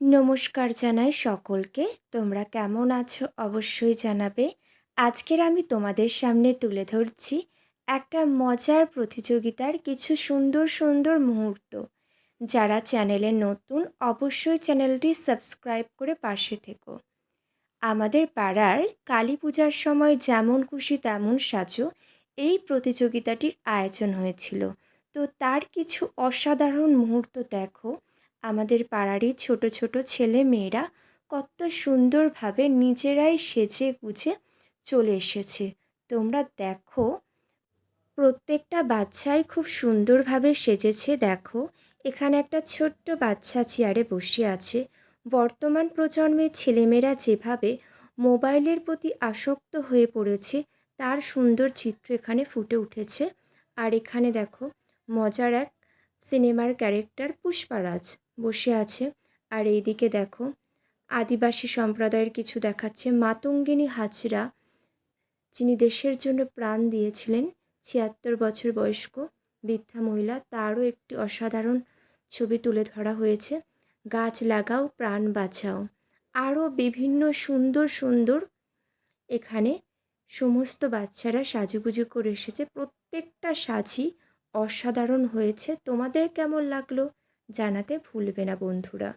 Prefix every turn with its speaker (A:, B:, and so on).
A: নমস্কার জানাই সকলকে। তোমরা কেমন আছো অবশ্যই জানাবে। আজকের আমি তোমাদের সামনে তুলে ধরছি একটা মজার প্রতিযোগিতার কিছু সুন্দর সুন্দর মুহূর্ত। যারা চ্যানেলে নতুন অবশ্যই চ্যানেলটি সাবস্ক্রাইব করে পাশে থেকো। আমাদের পাড়ার কালী পূজার সময় যেমন খুশি তেমন সাজো এই প্রতিযোগিতাটির আয়োজন হয়েছিল। তো তার কিছু অসাধারণ মুহূর্ত দেখো। আমাদের পাড়ারই ছোট ছোট ছেলে মেয়েরা কত সুন্দরভাবে নিজেরাই সেজে গুজে চলে এসেছে। তোমরা দেখো, প্রত্যেকটা বাচ্চাই খুব সুন্দরভাবে সেজেছে, দেখো। এখানে একটা ছোট্ট বাচ্চা চেয়ারে বসে আছে। বর্তমান প্রজন্মের ছেলেমেয়েরা যেভাবে মোবাইলের প্রতি আসক্ত হয়ে পড়েছে, তার সুন্দর চিত্র এখানে ফুটে উঠেছে। আর এখানে দেখো, মজার এক সিনেমার ক্যারেক্টার পুষ্পারাজ। বসে আছে। আর এইদিকে দেখো, আদিবাসী সম্প্রদায়ের কিছু দেখাচ্ছে। মাতঙ্গিনী হাজরা, যিনি দেশের জন্য প্রাণ দিয়েছিলেন, ছিয়াত্তর বছর বয়স্ক বৃদ্ধা মহিলা, তারও একটি অসাধারণ ছবি তুলে ধরা হয়েছে। গাছ লাগাও, প্রাণ বাঁচাও। আরও বিভিন্ন সুন্দর সুন্দর এখানে সমস্ত বাচ্চারা সাজুগুজু করে এসেছে। প্রত্যেকটা সাজি অসাধারণ হয়েছে। তোমাদের কেমন লাগল? জানাতে ভুলবে না বন্ধুরা।